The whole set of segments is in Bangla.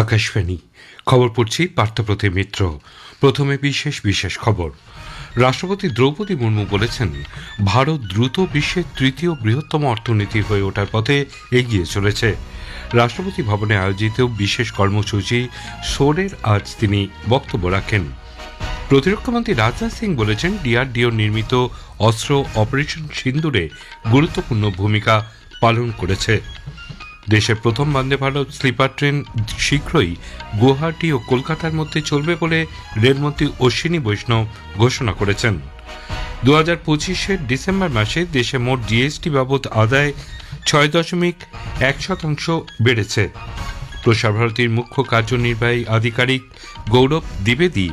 আকাশবাণী। খবর পড়ছি পার্থপ্রতিম মিত্র। প্রথমে বিশেষ বিশেষ খবর। রাষ্ট্রপতি দ্রৌপদী মুর্মু বলেছেন, ভারত দ্রুত বিশ্বের তৃতীয় বৃহত্তম অর্থনীতি হয়ে ওঠার পথে এগিয়ে চলেছে। রাষ্ট্রপতি ভবনে আয়োজিত বিশেষ কর্মসূচি সোরের আজ তিনি বক্তব্য রাখেন। প্রতিরক্ষামন্ত্রী রাজনাথ সিং বলেছেন, ডিআরডিও নির্মিত অস্ত্র অপারেশন সিন্দুরে গুরুত্বপূর্ণ ভূমিকা পালন করেছে। দেশের প্রথম বন্দে ভারত স্লিপার ট্রেন শীঘ্রই গুয়াহাটি ও কলকাতার মধ্যে চলবে বলে রেলমন্ত্রী অশ্বিনী বৈষ্ণব ঘোষণা করেছেন। দু হাজার পঁচিশের ডিসেম্বর মাসে দেশে মোট জিএসটি বাবদ আদায় ছয় দশমিক এক শতাংশ বেড়েছে। প্রসার ভারতীর মুখ্য কার্যনির্বাহী আধিকারিক গৌরব দ্বিবেদী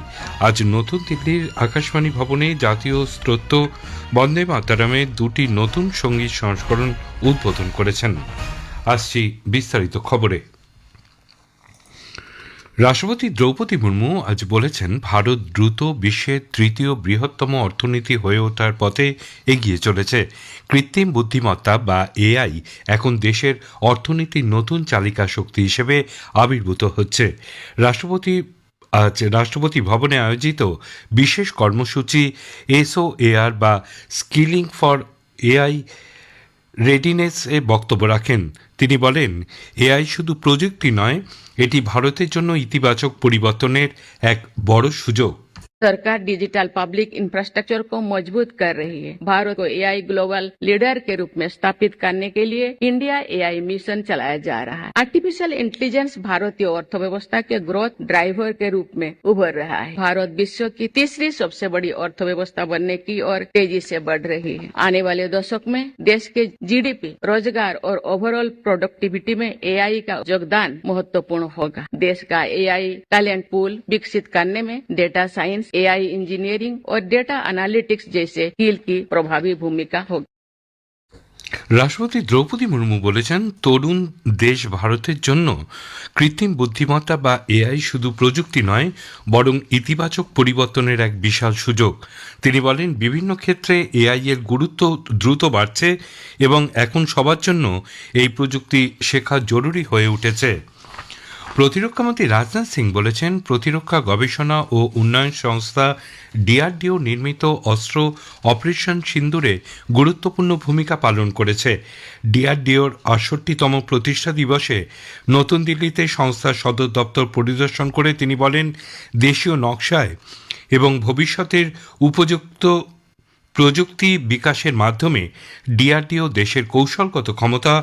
আজ নতুন দিল্লির আকাশবাণী ভবনে জাতীয় স্তোত্র বন্দে মাতারামের দুটি নতুন সংগীত সংস্করণ উদ্বোধন করেছেন। আসছি বিস্তারিত খবরে। রাষ্ট্রপতি দ্রৌপদী মুর্মু আজ বলেছেন, ভারত দ্রুত বিশ্বের তৃতীয় বৃহত্তম অর্থনীতি হয়ে ওঠার পথে এগিয়ে চলেছে। কৃত্রিম বুদ্ধিমত্তা বা এআই এখন দেশের অর্থনীতির নতুন চালিকা শক্তি হিসেবে আবির্ভূত হচ্ছে। রাষ্ট্রপতি আজ রাষ্ট্রপতি ভবনে আয়োজিত বিশেষ কর্মসূচি এসও এআর বা স্কিলিং ফর এআই রেডিনেসে বক্তব্য রাখেন। তিনি বলেন, এআই শুধু প্রযুক্তি নয়, এটি ভারতের জন্য ইতিবাচক পরিবর্তনের এক বড় সুযোগ। सरकार डिजिटल पब्लिक इंफ्रास्ट्रक्चर को मज़बूत कर रही है। भारत को एआई ग्लोबल लीडर के रूप में स्थापित करने के लिए इंडिया एआई मिशन चलाया जा रहा है। आर्टिफिशियल इंटेलिजेंस भारतीय अर्थव्यवस्था के ग्रोथ ड्राइवर के रूप में उभर रहा है। भारत विश्व की तीसरी सबसे बड़ी अर्थव्यवस्था बनने की ओर तेज़ी से बढ़ रही है। आने वाले दशक में देश के जीडीपी रोज़गार और ओवरऑल प्रोडक्टिविटी में एआई का योगदान महत्वपूर्ण होगा। देश का एआई टैलेंट पूल विकसित करने में डेटा साइंस एआई इंजीनियरिंग और डेटा एनालिटिक्स जैसे स्किल की प्रभावी भूमिका होगी রাষ্ট্রপতি দ্রৌপদী মুর্মু বলেছেন তরুণ দেশ ভারতের জন্য কৃত্রিম বুদ্ধিমত্তা বা এআই শুধু প্রযুক্তি নয় বরং ইতিবাচক পরিবর্তনের এক বিশাল সুযোগ তিনি বলেন বিভিন্ন ক্ষেত্রে এআই এর গুরুত্ব দ্রুত বাড়ছে এবং এখন সবার জন্য এই প্রযুক্তি শেখা জরুরি হয়ে উঠেছে প্রতিরক্ষামন্ত্রী রাজনাথ সিং বলেছেন, প্রতিরক্ষা গবেষণা ও উন্নয়ন সংস্থা ডিআরডিও নির্মিত অস্ত্র অপারেশন সিন্দুরে গুরুত্বপূর্ণ ভূমিকা পালন করেছে। ডিআরডিওর আটষট্টিতম প্রতিষ্ঠা দিবসে নতুন দিল্লিতে সংস্থার সদর দপ্তর পরিদর্শন করে তিনি বলেন, দেশীয় নকশায় এবং ভবিষ্যতের উপযুক্ত প্রযুক্তি বিকাশের মাধ্যমে ডিআরডিও দেশের কৌশলগত ক্ষমতা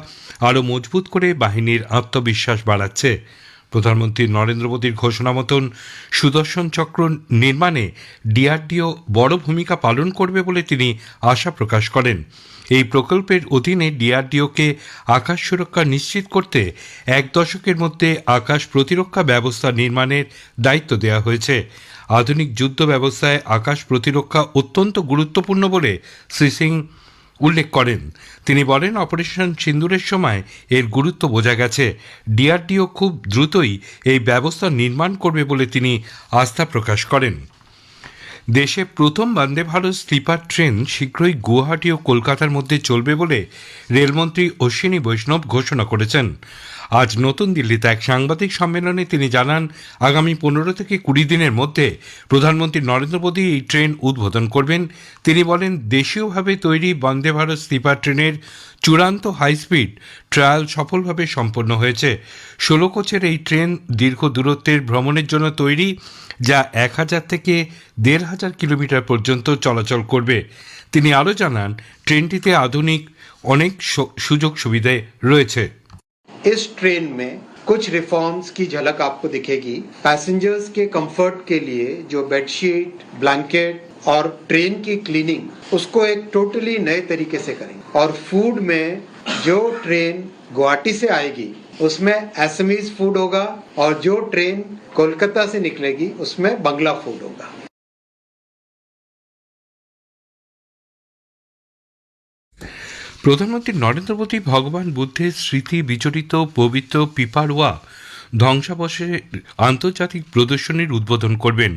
আরও মজবুত করে বাহিনীর আত্মবিশ্বাস বাড়াচ্ছে। প্রধানমন্ত্রী নরেন্দ্র মোদীর ঘোষণা মতন সুদর্শন চক্র নির্মাণে ডিআরডিও বড় ভূমিকা পালন করবে বলে তিনি আশা প্রকাশ করেন। এই প্রকল্পের অধীনে ডিআরডিওকে আকাশ সুরক্ষা নিশ্চিত করতে এক দশকের মধ্যে আকাশ প্রতিরক্ষা ব্যবস্থা নির্মাণের দায়িত্ব দেওয়া হয়েছে। আধুনিক যুদ্ধ ব্যবস্থায় আকাশ প্রতিরক্ষা অত্যন্ত গুরুত্বপূর্ণ বলে শ্রী সিং উল্লেখ করেন। তিনি বলেন, অপারেশন সিন্দুরের সময় এর গুরুত্ব বোঝা গেছে। ডিআরডিও খুব দ্রুতই এই ব্যবস্থা নির্মাণ করবে বলে তিনি আস্থা প্রকাশ করেন। দেশে প্রথম বন্দে ভারত স্লিপার ট্রেন শীঘ্রই গুয়াহাটি ও কলকাতার মধ্যে চলবে বলে রেলমন্ত্রী অশ্বিনী বৈষ্ণব ঘোষণা করেছেন। আজ নতুন দিল্লিতে এক সাংবাদিক সম্মেলনে তিনি জানান, আগামী পনেরো থেকে কুড়ি দিনের মধ্যে প্রধানমন্ত্রী নরেন্দ্র মোদী এই ট্রেন উদ্বোধন করবেন। তিনি বলেন, দেশীয়ভাবে তৈরি বন্দে ভারত স্লিপার ট্রেনের চূড়ান্ত হাইস্পিড ট্রায়াল সফলভাবে সম্পন্ন হয়েছে। ষোলো কোচের এই ট্রেন দীর্ঘ দূরত্বের ভ্রমণের জন্য তৈরি, যা এক হাজার থেকে দেড় হাজার কিলোমিটার পর্যন্ত চলাচল করবে। তিনি আরও জানান, ট্রেনটিতে আধুনিক অনেক সুযোগ সুবিধে রয়েছে। इस ट्रेन में कुछ रिफॉर्म्स की झलक आपको दिखेगी। पैसेंजर्स के कंफर्ट के लिए जो बेडशीट ब्लैंकेट और ट्रेन की क्लीनिंग उसको एक टोटली नए तरीके से करेंगे। और फ़ूड में जो ट्रेन गुवाहाटी से आएगी, उसमें एसएमईज फ़ूड होगा और जो ट्रेन कोलकाता से निकलेगी, उसमें बंगला फ़ूड होगा। প্রধানমন্ত্রী নরেন্দ্র মোদী ভগবান বুদ্ধের স্মৃতি বিচরিত পবিত্র পিপারওয়া ধ্বংসাবশেষে আন্তর্জাতিক প্রদর্শনীর উদ্বোধন করবেন।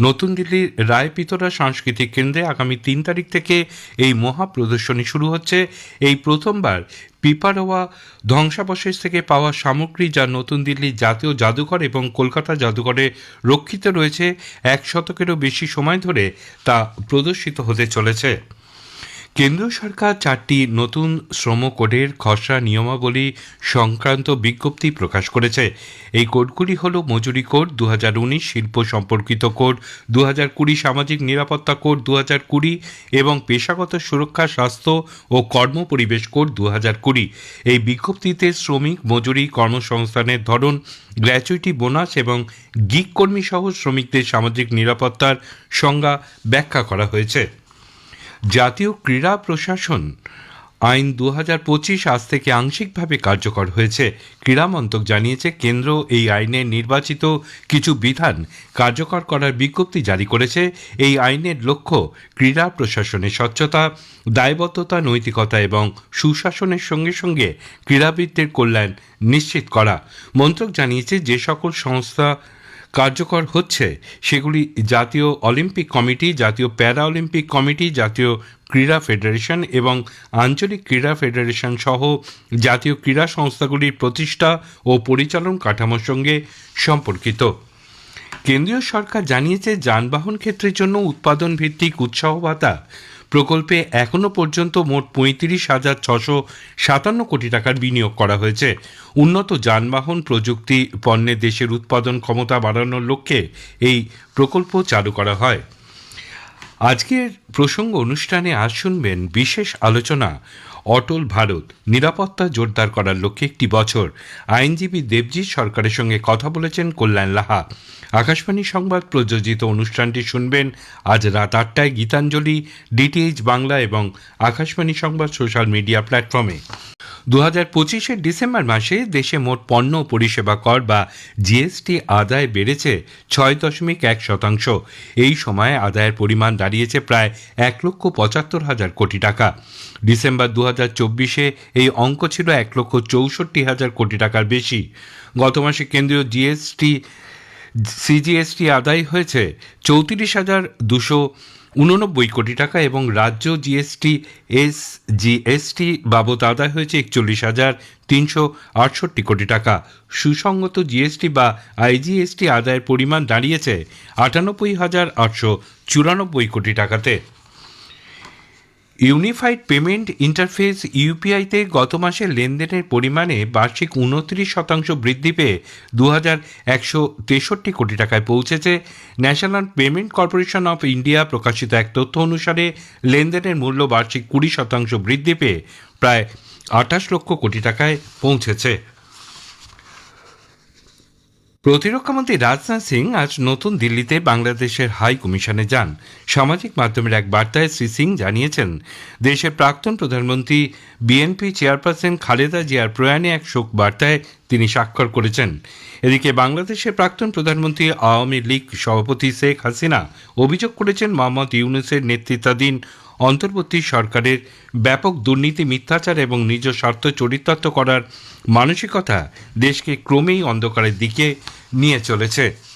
নতুন দিল্লির রায়পিতরা সাংস্কৃতিক কেন্দ্রে আগামী তিন তারিখ থেকে এই মহা প্রদর্শনী শুরু হচ্ছে। এই প্রথমবার পিপারোয়া ধ্বংসাবশেষ থেকে পাওয়া সামগ্রী যা নতুন দিল্লির জাতীয় জাদুঘর এবং কলকাতা জাদুঘরে রক্ষিত রয়েছে, এক শতকেরও বেশি সময় ধরে তা প্রদর্শিত হতে চলেছে। কেন্দ্র সরকার চারটি নতুন শ্রম কোডের খসড়া নিয়মাবলী সংক্রান্ত বিজ্ঞপ্তি প্রকাশ করেছে। এই কোডগুলি হল মজুরি কোড দু হাজার উনিশ শিল্প সম্পর্কিত কোড দু সামাজিক নিরাপত্তা কোড দু এবং পেশাগত সুরক্ষা, স্বাস্থ্য ও কর্মপরিবেশ কোড দু এই বিজ্ঞপ্তিতে শ্রমিক, মজুরি, কর্মসংস্থানের ধরন, গ্র্যাচুইটি বোনাস এবং গিগ কর্মী সহ শ্রমিকদের সামাজিক নিরাপত্তার সংজ্ঞা ব্যাখ্যা করা হয়েছে। জাতীয় ক্রীড়া প্রশাসন। আইন দু হাজার পঁচিশ আজ থেকে আংশিকভাবে কার্যকর হয়েছে। ক্রীড়া মন্ত্রক জানিয়েছে, কেন্দ্র এই আইনের নির্বাচিত কিছু বিধান কার্যকর করার বিজ্ঞপ্তি জারি করেছে। এই আইনের লক্ষ্য ক্রীড়া প্রশাসনের স্বচ্ছতা, দায়বদ্ধতা, নৈতিকতা এবং সুশাসনের সঙ্গে সঙ্গে ক্রীড়াবিদদের কল্যাণ নিশ্চিত করা। মন্ত্রক জানিয়েছে, যে সকল সংস্থা কার্যকর হচ্ছে সেগুলি জাতীয় অলিম্পিক কমিটি, জাতীয় প্যারা অলিম্পিক কমিটি, জাতীয় ক্রীড়া ফেডারেশন এবং আঞ্চলিক ক্রীড়া ফেডারেশন সহ জাতীয় ক্রীড়া সংস্থাগুলির প্রতিষ্ঠা ও পরিচালন কাঠামোর সঙ্গে সম্পর্কিত। কেন্দ্রীয় সরকার জানিয়েছে যানবাহন ক্ষেত্রের জন্য উৎপাদন ভিত্তিক উৎসাহ ভাতা প্রকল্পে এখনও পর্যন্ত মোট পঁয়ত্রিশ হাজার ছশো সাতান্ন কোটি টাকার বিনিয়োগ করা হয়েছে। উন্নত যানবাহন, প্রযুক্তি, পণ্যে দেশের উৎপাদন ক্ষমতা বাড়ানোর লক্ষ্যে এই প্রকল্প চালু করা হয়। আজকের প্রসঙ্গ অনুষ্ঠানে আজ শুনবেন বিশেষ আলোচনা, অটল ভারত, নিরাপত্তা জোরদার করার লক্ষ্যে একটি বছর। আইনজীবী দেবজিৎ সরকারের সঙ্গে কথা বলেছেন কল্যাণ লাহা। আকাশবাণী সংবাদ প্রযোজিত অনুষ্ঠানটি শুনবেন আজ রাত আটটায় গীতাঞ্জলি, ডিটিএইচ বাংলা এবং আকাশবাণী সংবাদ সোশ্যাল মিডিয়া প্ল্যাটফর্মে। দু হাজার পঁচিশের ডিসেম্বর মাসে দেশে মোট পণ্য পরিষেবা কর বা জিএসটি আদায় বেড়েছে ছয় দশমিক এক শতাংশ। এই সময়ে আদায়ের পরিমাণ দাঁড়িয়েছে প্রায় এক লক্ষ পঁচাত্তর হাজার কোটি টাকা। ডিসেম্বর দু হাজার চব্বিশে এই অঙ্ক ছিল এক লক্ষ চৌষট্টি হাজার কোটি টাকার বেশি। গত মাসে কেন্দ্রীয় জিএসটি, সিজিএসটি আদায় হয়েছে চৌত্রিশ হাজার দুশো উননব্বই কোটি টাকা এবং রাজ্য জিএসটি এস জিএসটি বাবদ আদায় হয়েছে একচল্লিশ হাজার তিনশো আটষট্টি কোটি টাকা। সুসংগত জিএসটি বা আইজিএসটি আদায়ের পরিমাণ দাঁড়িয়েছে আটানব্বই হাজার আটশো চুরানব্বই কোটি টাকাতে। ইউনিফাইড পেমেন্ট ইন্টারফেস ইউপিআইতে গত মাসে লেনদেনের পরিমাণে বার্ষিক উনত্রিশ শতাংশ বৃদ্ধি পেয়ে দু হাজার একশো তেষট্টি কোটি টাকায় পৌঁছেছে। National payment corporation of India প্রকাশিত এক তথ্য অনুসারে লেনদেনের মূল্য বার্ষিক কুড়ি শতাংশ বৃদ্ধি পেয়ে প্রায় আঠাশ লক্ষ কোটি টাকায় পৌঁছেছে। প্রতিরক্ষামন্ত্রী রাজনাথ সিং আজ নতুন দিল্লিতে বাংলাদেশের হাই কমিশনে যান। সামাজিক মাধ্যমের এক বার্তায় শ্রী সিং জানিয়েছেন, দেশের প্রাক্তন প্রধানমন্ত্রী, বিএনপি চেয়ারপারসন খালেদা জিয়ার প্রয়াণে এক শোক বার্তায় তিনি স্বাক্ষর করেছেন। এদিকে বাংলাদেশের প্রাক্তন প্রধানমন্ত্রী আওয়ামী লীগ সভাপতি শেখ হাসিনা অভিযোগ করেছেন, মোহাম্মদ ইউনুসের নেতৃত্বাধীন অন্তর্বর্তী সরকারের ব্যাপক দুর্নীতি, মিথ্যাচার এবং নিজ স্বার্থ চরিতার্থ করার মানসিকতা দেশকে ক্রমেই অন্ধকারের দিকে নিয়ে চলেছে।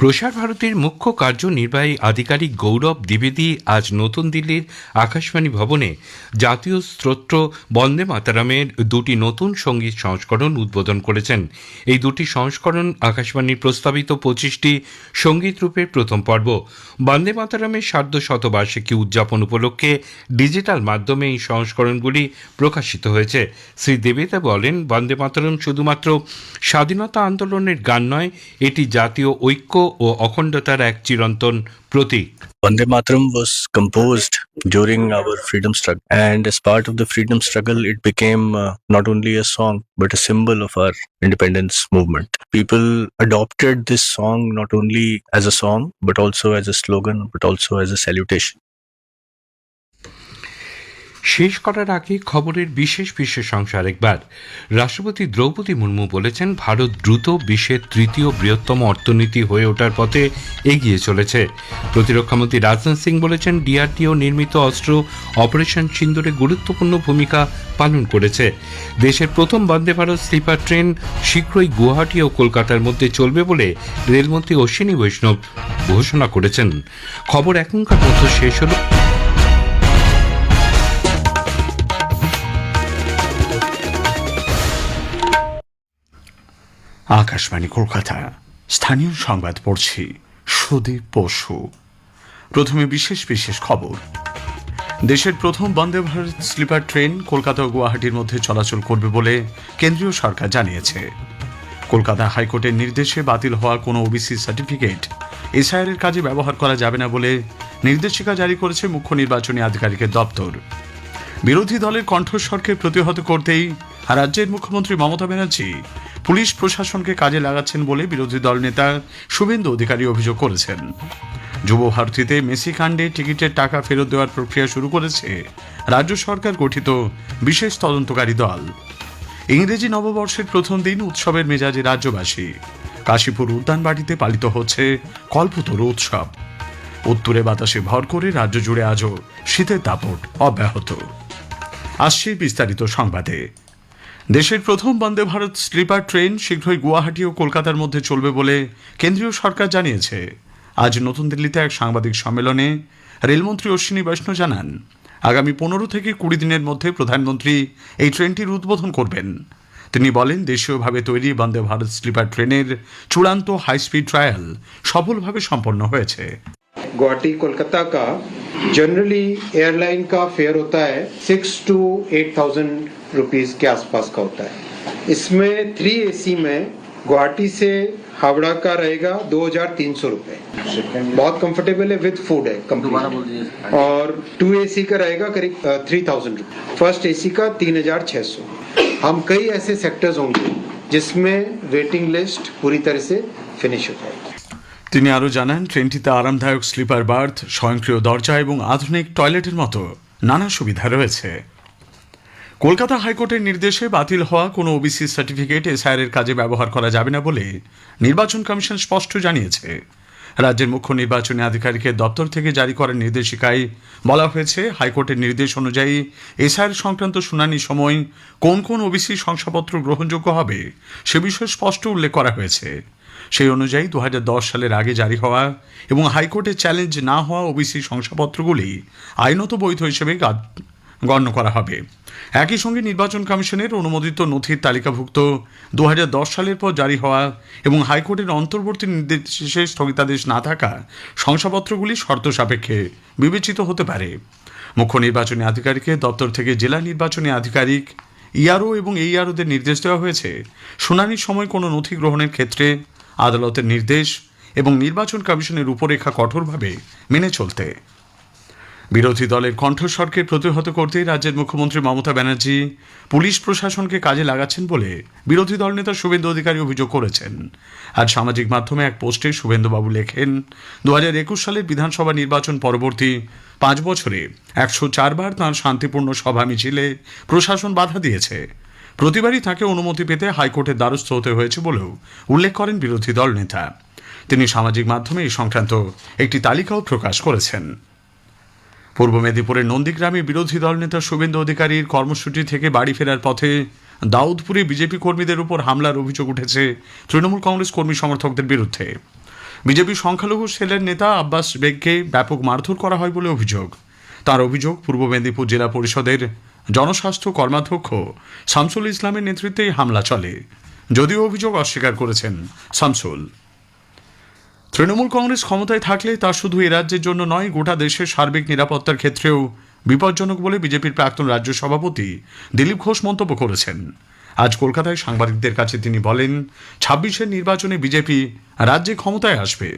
প্রসার ভারতীর মুখ্য কার্যনির্বাহী আধিকারিক গৌরব দ্বিবেদী আজ নতুন দিল্লির আকাশবাণী ভবনে জাতীয় স্তোত্র বন্দে মাতারামের দুটি নতুন সংগীত সংস্করণ উদ্বোধন করেছেন। এই দুটি সংস্করণ আকাশবাণীর প্রস্তাবিত পঁচিশটি সংগীত রূপের প্রথম পর্ব। বন্দে মাতারামের সার্ধ শতবার্ষিকী উদযাপন উপলক্ষে ডিজিটাল মাধ্যমে এই সংস্করণগুলি প্রকাশিত হয়েছে। শ্রী দেবেদা বলেন, বন্দে মাতারাম শুধুমাত্র স্বাধীনতা আন্দোলনের গান নয়, এটি জাতীয় ঐক্য ও অখণ্ডতার এক চিরন্তন প্রতীক Vande Mataram was composed during our freedom struggle, and as part of the freedom struggle, it became uh, not only a song but a symbol of our independence movement. People adopted this song not only as a song but also as a slogan, but also as a salutation. শেষ করার আগে খবরের বিশেষ বিশেষ অংশ আরেকবার। রাষ্ট্রপতি দ্রৌপদী মুর্মু বলেছেন, ভারত দ্রুত বিশ্বের তৃতীয় বৃহত্তম অর্থনীতি হয়ে ওঠার পথে এগিয়ে চলেছে। প্রতিরক্ষামন্ত্রী রাজনাথ সিং বলেছেন, ডিআরটিও নির্মিত অস্ত্র অপারেশন সিন্দুরে গুরুত্বপূর্ণ ভূমিকা পালন করেছে। দেশের প্রথম বন্দে ভারত স্লিপার ট্রেন শীঘ্রই গুয়াহাটি ও কলকাতার মধ্যে চলবে বলে রেলমন্ত্রী অশ্বিনী বৈষ্ণব ঘোষণা করেছেন। খবর এখনকার মতো শেষ হলো। আকাশবাণী কলকাতা স্থানীয় সংবাদ পড়ছি সুদীপ বসু। প্রথমে বিশেষ বিশেষ খবর। দেশের প্রথম বন্দে ভারত স্লিপার ট্রেন কলকাতা ও গুয়াহাটির মধ্যে চলাচল করবে বলে কেন্দ্রীয় সরকার জানিয়েছে। কলকাতা হাইকোর্টের নির্দেশে বাতিল হওয়া কোনো ওবিসি সার্টিফিকেট এসআইআর এর কাজে ব্যবহার করা যাবে না বলে নির্দেশিকা জারি করেছে মুখ্য নির্বাচনী আধিকারিকের দপ্তর। বিরোধী দলের কণ্ঠস্বরকে প্রতিহত করতেই রাজ্যের মুখ্যমন্ত্রী মমতা ব্যানার্জি পুলিশ প্রশাসনকে কাজে লাগাচ্ছেন বলে বিরোধী দল নেতা শুভেন্দু অধিকারী অভিযোগ করেছেন। যুব ভারতীতে মেসি কাণ্ডে টিকিটের টাকা ফেরত দেওয়ার প্রক্রিয়া শুরু করেছে রাজ্য সরকার গঠিত বিশেষ তদন্তকারী দল। ইংরেজি নববর্ষের প্রথম দিন উৎসবের মেজাজে রাজ্যবাসী। কাশীপুর উদ্যানবাড়িতে পালিত হচ্ছে কল্পতরু উৎসব। উত্তরে বাতাসে ভর করে রাজ্য জুড়ে আজও শীতের দাপট অব্যাহত। আসছে বিস্তারিত সংবাদে। দেশের প্রথম বন্দে ভারত স্লিপার ট্রেন শীঘ্রই গুয়াহাটি ও কলকাতার মধ্যে চলবে বলে কেন্দ্রীয় সরকার জানিয়েছে। আজ নতুন দিল্লিতে এক সাংবাদিক সম্মেলনে রেলমন্ত্রী অশ্বিনী বৈষ্ণব জানান, আগামী পনেরো থেকে কুড়ি দিনের মধ্যে প্রধানমন্ত্রী এই ট্রেনটির উদ্বোধন করবেন। তিনি বলেন, দেশীয়ভাবে তৈরি বন্দে ভারত স্লিপার ট্রেনের চূড়ান্ত হাই স্পিড ট্রায়াল সফলভাবে সম্পন্ন হয়েছে। गुवाहाटी कोलकाता का जनरली एयरलाइन का फेयर होता है six to eight thousand rupees के आसपास का होता है। इसमें थ्री एसी में गुवाहाटी से हावड़ा का रहेगा दो हज़ार तीन सौ रुपये बहुत कंफर्टेबल है विद फ़ूड है और टू एसी का रहेगा करीब थ्री थाउज़ेंड फ़र्स्ट एसी का तीन हज़ार छः सौ। हम कई ऐसे सेक्टर्स होंगे जिसमें वेटिंग लिस्ट पूरी तरह से फिनिश हो जाएगी। তিনি আরও জানান, ট্রেনটিতে আরামদায়ক স্লিপার বার্থ, স্বয়ংক্রিয় দরজা এবং আধুনিক টয়লেটের মতো নানা সুবিধা রয়েছে। কলকাতা হাইকোর্টের নির্দেশে বাতিল হওয়া কোনো ওবিসি সার্টিফিকেট এসআইআর এর কাজে ব্যবহার করা যাবে না বলে নির্বাচন কমিশন স্পষ্ট জানিয়েছে। রাজ্যের মুখ্য নির্বাচনী আধিকারিকের দপ্তর থেকে জারি করা নির্দেশিকায় বলা হয়েছে, হাইকোর্টের নির্দেশ অনুযায়ী এসআইআর সংক্রান্ত শুনানির সময় কোন কোন ওবিসি শংসাপত্র গ্রহণযোগ্য হবে সে বিষয়ে স্পষ্ট উল্লেখ করা হয়েছে। সেই অনুযায়ী দু হাজার দশ সালের আগে জারি হওয়া এবং হাইকোর্টে চ্যালেঞ্জ না হওয়া ওবিসি শংসাপত্রগুলি আইনত বৈধ হিসেবে গণ্য করা হবে। একই সঙ্গে নির্বাচন কমিশনের অনুমোদিত নথির তালিকাভুক্ত দু হাজার দশ সালের পর জারি হওয়া এবং হাইকোর্টের অন্তর্বর্তী নির্দেশে স্থগিতাদেশ না থাকা শংসাপত্রগুলি শর্ত সাপেক্ষে বিবেচিত হতে পারে। মুখ্য নির্বাচনী আধিকারিকের দপ্তর থেকে জেলা নির্বাচনী আধিকারিক ইআরও এবং এইআরওদের নির্দেশ দেওয়া হয়েছে। শুনানির সময় কোনো নথি গ্রহণের ক্ষেত্রে আদালতের নির্দেশ এবং নির্বাচন কমিশনের রূপরেখা কঠোরভাবে মেনে চলতে। বিরোধী দলের কণ্ঠস্বরকে প্রতিহত করতে রাজ্যের মুখ্যমন্ত্রী মমতা ব্যানার্জি পুলিশ প্রশাসনকে কাজে লাগাচ্ছেন বলে বিরোধী দল নেতা শুভেন্দু অধিকারী অভিযোগ করেছেন। আজ সামাজিক মাধ্যমে এক পোস্টে শুভেন্দুবাবু লেখেন দু একুশ সালের বিধানসভা নির্বাচন পরবর্তী পাঁচ বছরে একশো চারবার তাঁর শান্তিপূর্ণ সভা মিছিলে প্রশাসন বাধা দিয়েছে। প্রতিবারই তাকে অনুমতি পেতে হাইকোর্টের দ্বারস্থ হতে হয়েছে বলেও উল্লেখ করেন বিরোধী দল নেতা। তিনি সামাজিক মাধ্যমে এই সংক্রান্ত একটি তালিকাও প্রকাশ করেছেন। পূর্ব মেদিনীপুরের নন্দীগ্রামে বিরোধী দল নেতা শুভেন্দু অধিকারীর কর্মসূচি থেকে বাড়ি ফেরার পথে দাউদপুরে বিজেপি কর্মীদের উপর হামলার অভিযোগ উঠেছে তৃণমূল কংগ্রেস কর্মী সমর্থকদের বিরুদ্ধে। বিজেপি সংখ্যালঘু সেলের নেতা আব্বাস বেগকে ব্যাপক মারধর করা হয় বলে অভিযোগ। তার অভিযোগ পূর্ব মেদিনীপুর জেলা পরিষদের জনস্বাস্থ্য কর্মাধ্যক্ষ শামসুল ইসলামের নেতৃত্বে হামলা চলে, যদিও অভিযোগ অস্বীকার করেছেন শামসুল। তৃণমূল কংগ্রেস ক্ষমতায় থাকলে তা শুধু এ রাজ্যের জন্য নয়, গোটা দেশের সার্বিক নিরাপত্তার ক্ষেত্রেও বিপজ্জনক বলে বিজেপির প্রাক্তন রাজ্য সভাপতি দিলীপ ঘোষ মন্তব্য করেছেন। আজ কলকাতায় সাংবাদিকদের কাছে তিনি বলেন, ছাব্বিশের নির্বাচনে বিজেপি রাজ্যে ক্ষমতায় আসবে।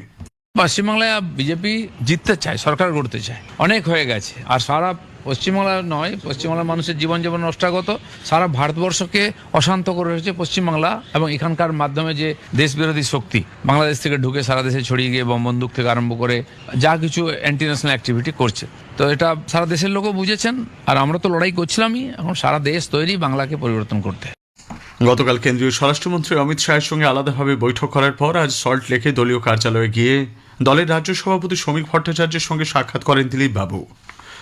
পশ্চিমবাংলায় বিজেপি জিততে চায়, সরকার গড়তে চায়, অনেক হয়ে গেছে, আর সারা পশ্চিমবাংলা নয়, পশ্চিমবাংলার মানুষের জীবন জীবন নষ্টাগত। সারা ভারতবর্ষকে অশান্ত করে রয়েছে পশ্চিমবাংলা এবং এখানকার মাধ্যমে যে দেশ বিরোধী শক্তি, বাংলাদেশ থেকে ঢুকে সারা দেশে ছড়িয়ে গিয়ে বম বন্দুক থেকে আরম্ভ করে যা কিছু অ্যান্টি ন্যাশনাল অ্যাক্টিভিটি করছে। তো এটা সারা দেশের লোকও বুঝেছেন, আর আমরা তো লড়াই করছিলামই, এখন সারা দেশ তৈরি বাংলাকে পরিবর্তন করতে। গতকাল কেন্দ্রীয় স্বরাষ্ট্রমন্ত্রী অমিত শাহের সঙ্গে আলাদাভাবে বৈঠক করার পর আজ সল্ট লেকে দলীয় কার্যালয়ে গিয়ে দলের রাজ্য সভাপতি শ্রমিক ভট্টাচার্যের সঙ্গে সাক্ষাৎ করেন দিলীপ বাবু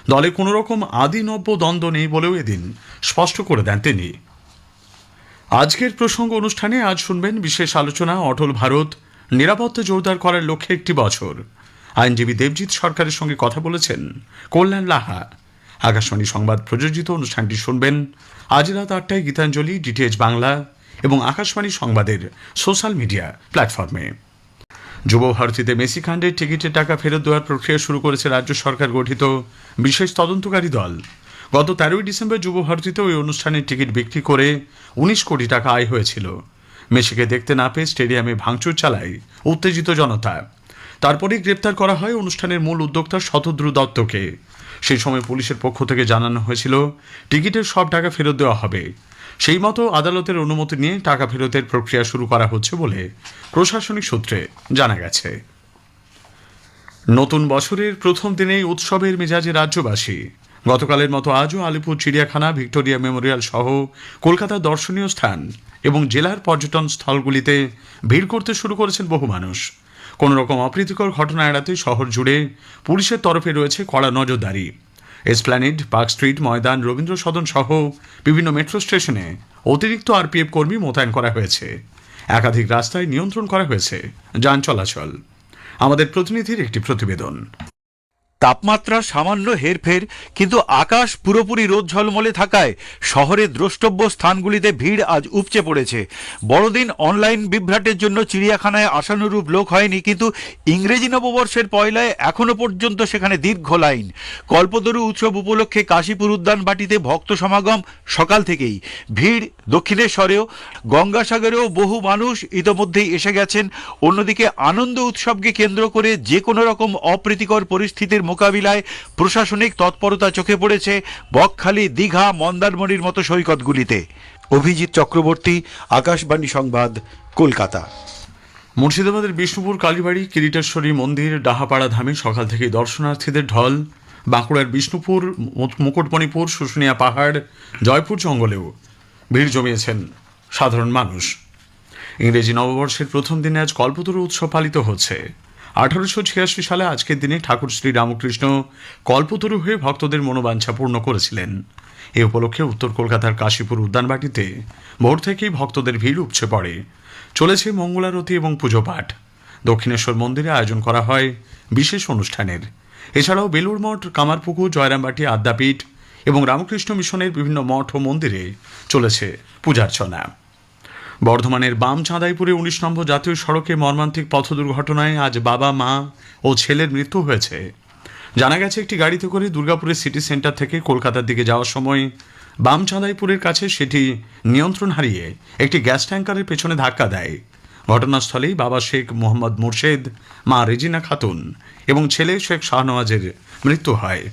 দলে কোনো রকম আদি নব্য দ্বন্দ্ব নেই বলেও এদিন স্পষ্ট করে দেন তিনি। আজকের প্রসঙ্গ অনুষ্ঠানে আজ শুনবেন বিশেষ আলোচনা, অটল ভারত, নিরাপত্তা জোরদার করার লক্ষ্যে একটি বছর। আইনজীবী দেবজিৎ সরকারের সঙ্গে কথা বলেছেন কল্যাণ লাহা। আকাশবাণী সংবাদ প্রযোজিত অনুষ্ঠানটি শুনবেন আজ রাত আটটায় গীতাঞ্জলি, ডিটিএইচ বাংলা এবং আকাশবাণী সংবাদের সোশ্যাল মিডিয়া প্ল্যাটফর্মে। যুব ভারতীতে মেসি কাণ্ডের টিকিটের টাকা ফেরত দেওয়ার প্রক্রিয়া শুরু করেছে রাজ্য সরকার গঠিত বিশেষ তদন্তকারী দল। গত তেরোই ডিসেম্বর যুব ভারতীতে ওই অনুষ্ঠানের টিকিট বিক্রি করে উনিশ কোটি টাকা আয় হয়েছিল। মেসিকে দেখতে না পেয়ে স্টেডিয়ামে ভাঙচুর চালায় উত্তেজিত জনতা। তারপরেই গ্রেপ্তার করা হয় অনুষ্ঠানের মূল উদ্যোক্তা শতদ্রু দত্তকে। সেই সময় পুলিশের পক্ষ থেকে জানানো হয়েছিল, টিকিটের সব টাকা ফেরত দেওয়া হবে। সেই মতো আদালতের অনুমতি নিয়ে টাকা ফেরতের প্রক্রিয়া শুরু করা হচ্ছে বলে প্রশাসনিক সূত্রে জানা গেছে। নতুন বছরের প্রথম দিনেই উৎসবের মেজাজে রাজ্যবাসী। গতকালের মতো আজও আলিপুর, চিড়িয়াখানা, ভিক্টোরিয়া মেমোরিয়াল সহ কলকাতার দর্শনীয় স্থান এবং জেলার পর্যটন স্থলগুলিতে ভিড় করতে শুরু করেছেন বহু মানুষ। কোনো রকম অপ্রীতিকর ঘটনা এড়াতে শহর জুড়ে পুলিশের তরফে রয়েছে কড়া নজরদারি। Esplanade, Park Street, Maidan Rabindra Sadan সহ বিভিন্ন মেট্রো স্টেশনে অতিরিক্ত আরপিএফ কর্মী মোতায়েন করা হয়েছে। একাধিক রাস্তায় নিয়ন্ত্রণ করা হয়েছে। যান চলাচল। আমাদের প্রতিনিধির একটি প্রতিবেদন। তাপমাত্রা সামান্য হেরফের, কিন্তু আকাশ পুরোপুরি রোদ ঝলমলে থাকায় শহরের দ্রষ্টব্য স্থানগুলিতে ভিড় আজ উপচে পড়েছে। বড়দিন অনলাইন বিভ্রাটের জন্য চিড়িয়াখানায় আশানুরূপ লোক হয়নি, কিন্তু ইংরেজি নববর্ষের পয়লায় এখনও পর্যন্ত সেখানে দীর্ঘ লাইন। কল্পতরু উৎসব উপলক্ষে কাশীপুর উদ্যান বাটিতে ভক্ত সমাগম সকাল থেকেই। ভিড় দক্ষিণেশ্বরেও, গঙ্গাসাগরেও বহু মানুষ ইতোমধ্যেই এসে গেছেন। অন্যদিকে আনন্দ উৎসবকে কেন্দ্র করে যে কোনো রকম অপ্রীতিকর পরিস্থিতির মোকাবিলায় প্রশাসনিক তৎপরতা চোখে পড়েছে বকখালি, দীঘা, মন্দারমণির মতো সৈকতগুলিতে। অভিজিৎ চক্রবর্তী, আকাশবাণী সংবাদ, কলকাতা। মুর্শিদাবাদের বিষ্ণুপুর, কালীবাড়ি, কিরিটেশ্বরী মন্দির, ডাহাপাড়া ধামে সকাল থেকে দর্শনার্থীদের ঢল। বাঁকুড়ার বিষ্ণুপুর মুকুটমণিপুর, শুশুনিয়া পাহাড়, জয়পুর জঙ্গলেও ভিড় জমিয়েছেন সাধারণ মানুষ। ইংরেজি নববর্ষের প্রথম দিনে আজ কল্পতরু উৎসব পালিত হচ্ছে। আঠারোশো ছিয়াশি সালে আজকের দিনে ঠাকুর শ্রী রামকৃষ্ণ কল্পতরু হয়ে ভক্তদের মনোবাঞ্ছা পূর্ণ করেছিলেন। এ উপলক্ষে উত্তর কলকাতার কাশীপুর উদ্যানবাটিতে ভোর থেকেই ভক্তদের ভিড় উপচে পড়ে। চলেছে মঙ্গলারতি এবং পুজো পাঠ দক্ষিণেশ্বর মন্দিরে আয়োজন করা হয় বিশেষ অনুষ্ঠানের। এছাড়াও বেলুর মঠ, কামারপুকুর, জয়রামবাটি, আদ্যাপীঠ এবং রামকৃষ্ণ মিশনের বিভিন্ন মঠ ও মন্দিরে চলেছে পূজার্চনা। বর্ধমানের বাম চাঁদাইপুরে উনিশ নম্বর জাতীয় সড়কে মর্মান্তিক পথ দুর্ঘটনায় আজ বাবা, মা ও ছেলের মৃত্যু হয়েছে। জানা গেছে, একটি গাড়িতে করে দুর্গাপুরের সিটি সেন্টার থেকে কলকাতার দিকে যাওয়ার সময় বাম চাঁদাইপুরের কাছে সেটি নিয়ন্ত্রণ হারিয়ে একটি গ্যাস ট্যাঙ্কারের পেছনে ধাক্কা দেয়। ঘটনাস্থলেই বাবা শেখ মোহাম্মদ মুর্শেদ, মা রেজিনা খাতুন এবং ছেলে শেখ শাহনওয়াজের মৃত্যু হয়।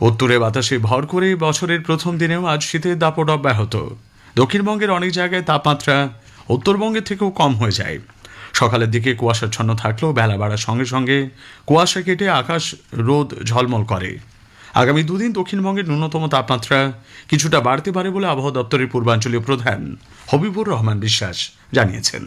উত্তরে বাতাসে ভর করে বছরের প্রথম দিনেও আজ শীতের দাপট অব্যাহত। দক্ষিণবঙ্গের অনেক জায়গায় তাপমাত্রা উত্তরবঙ্গের থেকেও কম হয়ে যায়। সকালের দিকে কুয়াশাচ্ছন্ন থাকলেও বেলা বাড়ার সঙ্গে সঙ্গে কুয়াশা কেটে আকাশ রোদ ঝলমল করে। আগামী দুদিন দক্ষিণবঙ্গের ন্যূনতম তাপমাত্রা কিছুটা বাড়তে পারে বলে আবহাওয়া দপ্তরের পূর্বাঞ্চলীয় প্রধান হবিবুর রহমান বিশ্বাস জানিয়েছেন।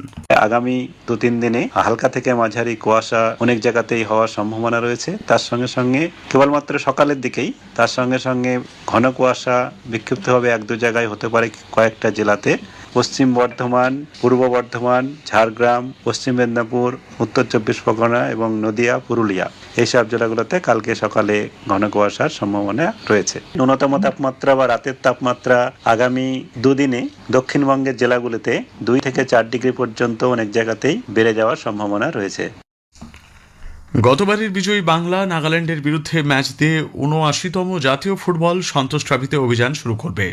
আগামী দু তিন দিনে হালকা থেকে মাঝারি কুয়াশা অনেক জায়গাতেই হওয়ার সম্ভাবনা রয়েছে। তার সঙ্গে সঙ্গে কেবলমাত্র সকালের দিকেই তার সঙ্গে সঙ্গে ঘন কুয়াশা বিক্ষিপ্তভাবে এক দু জায়গায় হতে পারে কয়েকটা জেলাতে। পশ্চিম বর্ধমান, পূর্ব বর্ধমান, ঝাড়গ্রাম, পশ্চিম মেদিনীপুর, উত্তর চব্বিশ পরগনা এবং নদিয়া, পুরুলিয়া। এইসব জেলাগুলোতে কালকে সকালে ঘন কুয়াশার সম্ভাবনা রয়েছে। ন্যূনতম তাপমাত্রা বা রাতের তাপমাত্রা আগামী দুদিনে দক্ষিণবঙ্গের জেলাগুলিতে দুই থেকে চার ডিগ্রি পর্যন্ত অনেক জায়গাতেই বেড়ে যাওয়ার সম্ভাবনা রয়েছে। গতবারের বিজয়ী বাংলা নাগাল্যান্ডের বিরুদ্ধে ম্যাচ দিয়ে উনআশিতম জাতীয় ফুটবল সন্তোষ ট্রফিতে অভিযান শুরু করবে।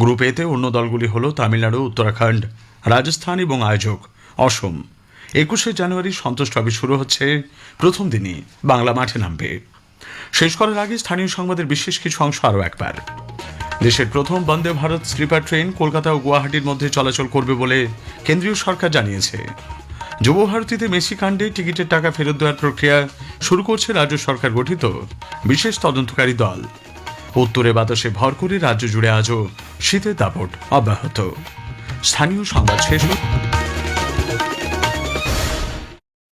গ্রুপ এতে অন্য দলগুলি হল তামিলনাড়ু, উত্তরাখণ্ড, রাজস্থান এবং আয়োজক অসম। একুশে জানুয়ারি সন্তোষ ট্রফি শুরু হচ্ছে। প্রথম দিনই বাংলা মাঠে নামবে। শেষ করার আগে স্থানীয় সংবাদের বিশেষ কিছু অংশ আরও একবার। দেশের প্রথম বন্দে ভারত স্লিপার ট্রেন কলকাতা ও গুয়াহাটির মধ্যে চলাচল করবে বলে কেন্দ্রীয় সরকার জানিয়েছে। যুব ভারতীতে মেসি কাণ্ডে টিকিটের টাকা ফেরত দেওয়ার প্রক্রিয়া শুরু করছে রাজ্য সরকার গঠিত বিশেষ তদন্তকারী দল। উত্তরে বাতাসে ভর করে রাজ্য জুড়ে আজও শীতের দাপট অব্যাহত স্থানীয় সংবাদ শেষ।